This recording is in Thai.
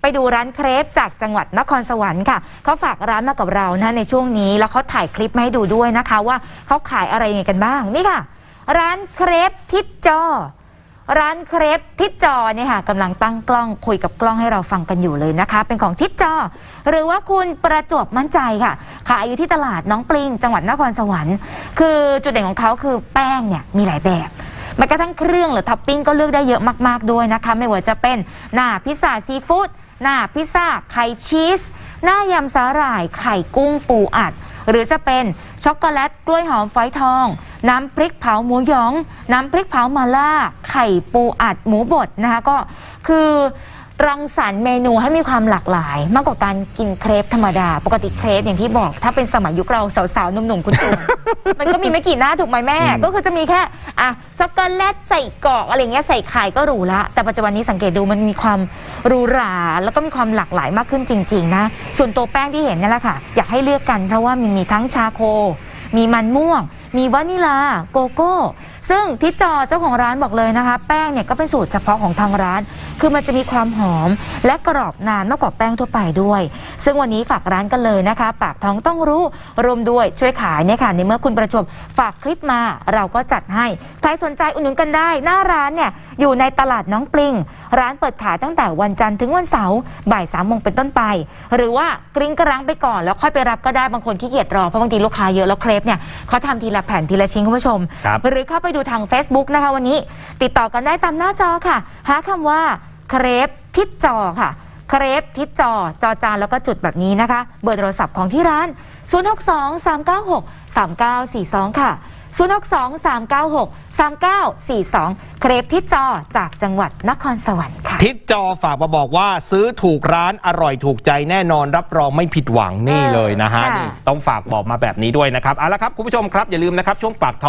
ไปดูร้านเครปจากจังหวัดนครสวรรค์ค่ะเขาฝากร้านมากับเรานะในช่วงนี้ แล้วเขาถ่ายคลิปมาให้ดูด้วยนะคะ ว่าเขาขายอะไรยังไงกันบ้างนี่ค่ะ ร้านเครปทิศจอ ร้านเครปทิศจอเนี่ยค่ะกำลังตั้งกล้องคุยกับกล้องให้เราฟังกันอยู่เลยนะคะ เป็นของทิศจอ หรือว่าคุณประจวบมั่นใจค่ะขายอยู่ที่ตลาดน้องปลิง จังหวัดนครสวรรค์ คือจุดเด่นของเขาคือแป้งเนี่ยมีหลายแบบแม้กระทั่งเครื่องหรือท็อปปิ้งก็เลือกได้เยอะมาก ๆ ด้วยนะคะ ไม่ว่าจะเป็นหน้าพิซซ่าซีฟู้ด หน้าพิซซ่าไข่ชีส หน้ายำสาหร่าย ไข่กุ้งปูอัด หรือจะเป็นช็อกโกแลตกล้วยหอมฝอยทอง น้ำพริกเผาหมูหยอง น้ำพริกเผามาล่า ไข่ปูอัดหมูบดนะคะก็คือรังสรรค์เมนูให้มีความหลากหลาย มากกว่าการกินเครปธรรมดา ปกติเครปอย่างที่บอก ถ้าเป็นสมัยยุคเราสาวๆหนุ่มๆคุณตูน มันก็มีไม่กี่หน้าถูกไหมแม่ ก็คือจะมีแค่อะช็อกโกแลตใส่กรอกอะไรเงี้ยใส่ไข่ก็หรูละ แต่ปัจจุบันนี้สังเกตดูมันมีความ หรูหราแล้วก็มีความหลากหลายมากขึ้นจริง ๆ นะ ส่วนตัวแป้งที่เห็นนี่แหละค่ะ อยากให้เลือกกันเพราะว่ามันมีทั้งชาโค มีมันม่วง มีวานิลาโกโก้ ซึ่งทิศจอเจ้าของร้านบอกเลยนะคะ แป้งเนี่ยก็เป็นสูตรเฉพาะของทางร้าน คือมันจะมีความหอมและกรอบนานมากกว่าแป้งทั่วไปด้วย ซึ่งวันนี้ฝากร้านกันเลยนะคะ ปากท้องต้องรู้รวมด้วยช่วยขายเนี่ยค่ะในเมื่อคุณประจวบฝากคลิปมาเราก็จัดให้ ใครสนใจอุดหนุนกันได้ หน้าร้านเนี่ยอยู่ในตลาดน้องปลิง ร้านเปิดขายตั้งแต่วันจันทร์ถึงวันเสาร์บ่ายสามโมงเป็นต้นไป หรือว่ากริ้งกระรังไปก่อนแล้วค่อยไปรับก็ได้บางคนขี้เกียจรอเพราะบางทีลูกค้าเยอะแล้วเครปเนี่ยเขาทำทีละแผ่นทีละชิ้นคุณผู้ชมครับหรือเข้าไปดูทาง Facebook นะคะ วันนี้ติดต่อกันได้ตามหน้าจอค่ะ หาคำว่าเครปทิศจอค่ะเครปทิศจอจอจานแล้วก็จุดแบบนี้นะคะ เบอร์โทรศัพท์ของที่ร้าน 062 396 3942 ค่ะ 062 396 3942 เครปทิศจอจากจังหวัดนครสวรรค์ค่ะ ทิศจอฝากมาบอกว่าซื้อถูกร้านอร่อยถูกใจแน่นอนรับรองไม่ผิดหวังนี่เลยนะฮะค่ะ นี่ต้องฝากบอกมาแบบนี้ด้วยนะครับเอาละครับคุณผู้ชมครับอย่าลืมนะครับช่วงปากท้อง